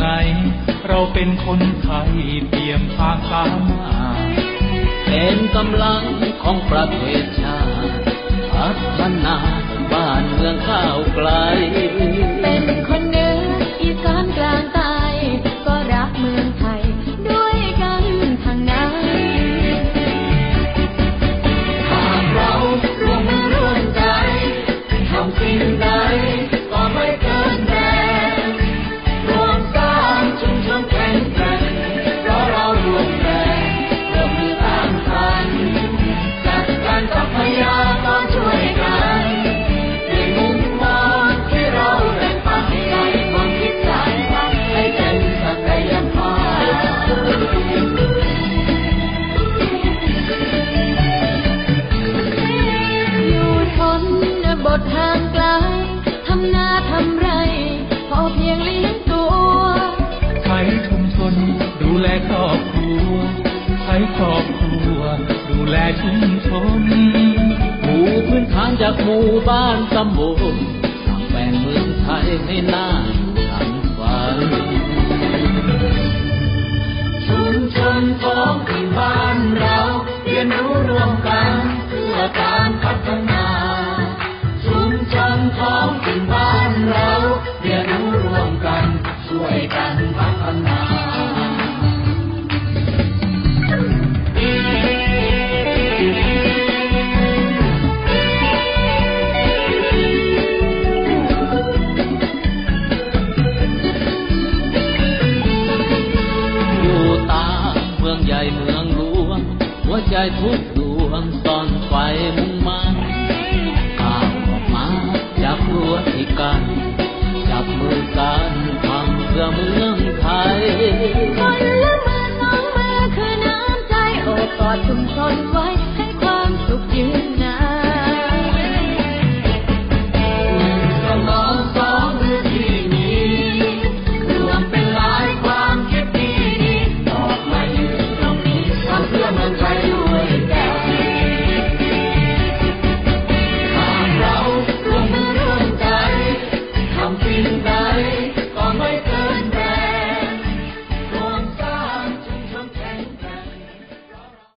ไหน เราเป็นคนไทยเปี่ยมความสามาเป็นกำลังของประเทศชาติพัฒนาบ้านเมืองข้าวไกล อบครัว ดูแลชุมชนหมู่พื้นฐานจากหมู่บ้านตำบลสร้างแปลงเมืองไทยให้น่าอยู่ดังฝัน ใจทุกดวงตอนไฟมุ่งมัน